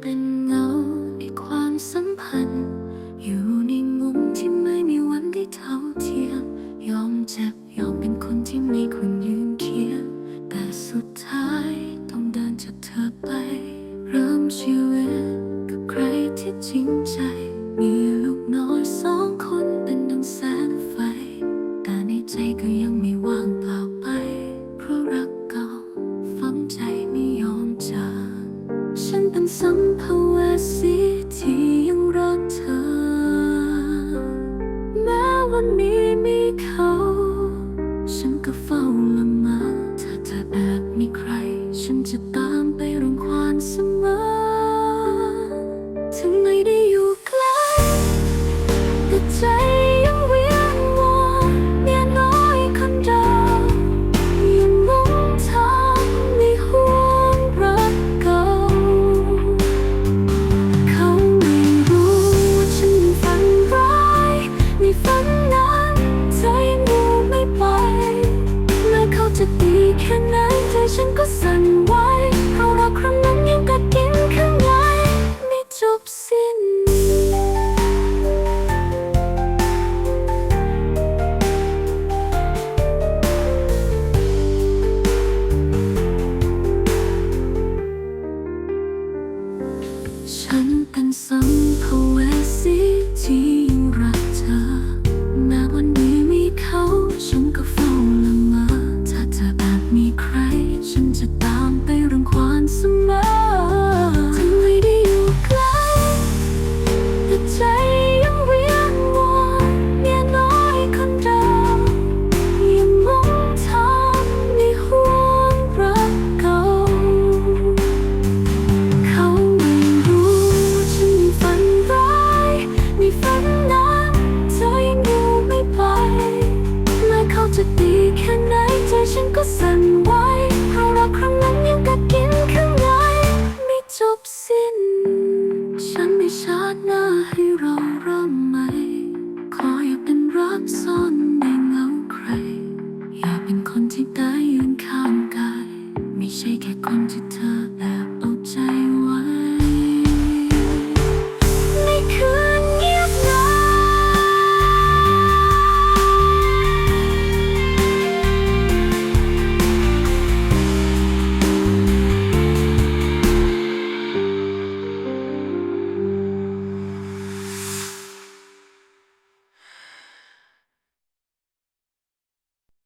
เป็นเงาในความสัมพันธ์ อยู่ในมุมที่ไม่มีวันได้เท่าเทียม ยอมเจ็บยอมเป็นคนที่ไม่ควรยืน สัมภเวสีที่ยังรักเธอ แม้วันนี้มีเขา ฉันก็เฝ้าละมา สัมภเวสีที่ จะดีแค่ไหนใจฉันก็สั่นไหวเพราะรักครั้งนั้นยังกัดกินข้างในไม่จบสิ้น ฉันไม่ชาติหน้าให้เราเริ่มใหม่ขออย่าเป็นรักซ่อนในเงาใคร อย่าเป็นคนที่ได้ยืนข้างกาย ไม่ใช่แค่คนที่